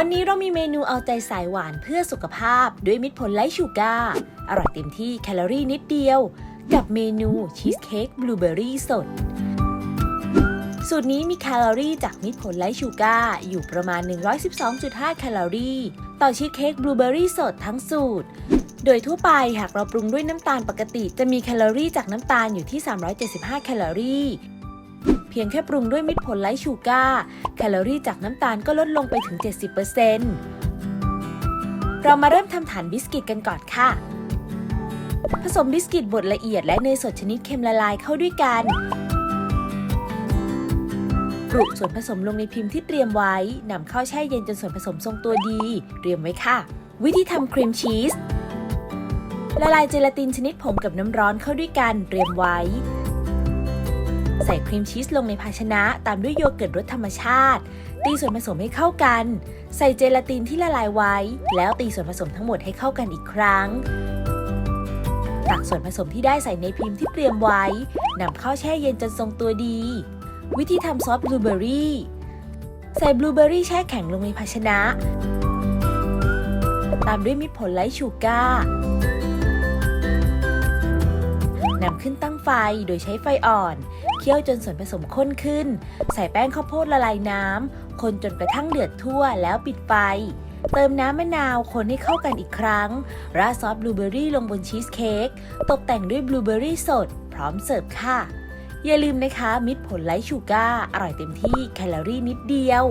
วันนี้เรามีเมนูเอาใจสายหวานเพื่อสุขภาพ ด้วยมิตรผลไลท์ชูการ์อร่อยเต็มที่แคลอรี่นิดเดียว กับเมนูชีสเค้กบลูเบอรี่สด สูตรนี้มีแคลอรี่จากมิตรผลไลท์ชูการ์อยู่ประมาณ 112.5 แคลอรี่ ต่อชีสเค้กบลูเบอร์รี่สดทั้งสูตร โดยทั่วไปหากเราปรุงด้วยน้ำตาลปกติ จะมีแคลอรี่จากน้ำตาลอยู่ที่ 375 แคลอรี่ เพียงแค่ปรุงด้วยมิตรผลไลท์ชูการ์แคลอรี่จากน้ำตาลก็ลดลงไปถึง 70%เรามาเริ่มทำฐานบิสกิตกันก่อนค่ะ ผสมบิสกิตบดละเอียดและเนยสดชนิดเค็มละลายเข้าด้วยกันปรุส่วนผสมลงในพิมพ์ที่เตรียมไว้ นำเข้าแช่เย็นจนส่วนผสมทรงตัวดี เตรียมไว้ค่ะ วิธีทำครีมชีสละลายเจลาตินชนิดผงกับน้ำร้อนเข้าด้วยกันเตรียมไว้ ใส่ครีมชีสลงในภาชนะตามด้วยโยเกิร์ตรสธรรมชาติ ตีส่วนผสมให้เข้ากัน ใส่เจลาตินที่ละลายไว้ แล้วตีส่วนผสมทั้งหมดให้เข้ากันอีกครั้ง ตักส่วนผสมที่ได้ใส่ในพิมพ์ที่เตรียมไว้นำเข้าแช่เย็นจนทรงตัวดี วิธีทำซอสบลูเบอรี่ใส่บลูเบอร์รี่แช่แข็งลงในภาชนะ ตามด้วยมิตรผลไลท์ชูการ์ นำขึ้นตั้งไฟโดยใช้ไฟอ่อน เคี่ยวจนส่วนผสมข้นขึ้น ใส่แป้งข้าวโพดละลายน้ำ คนจนกระทั่งเดือดทั่วแล้วปิดไฟ เติมน้ำมะนาวคนให้เข้ากันอีกครั้ง ราดซอสบลูเบอร์รี่ลงบนชีสเค้ก ตกแต่งด้วยบลูเบอร์รี่สด พร้อมเสิร์ฟค่ะ อย่าลืมนะคะ มิตรผลไลท์ชูการ์อร่อยเต็มที่แคลอรี่นิดเดียว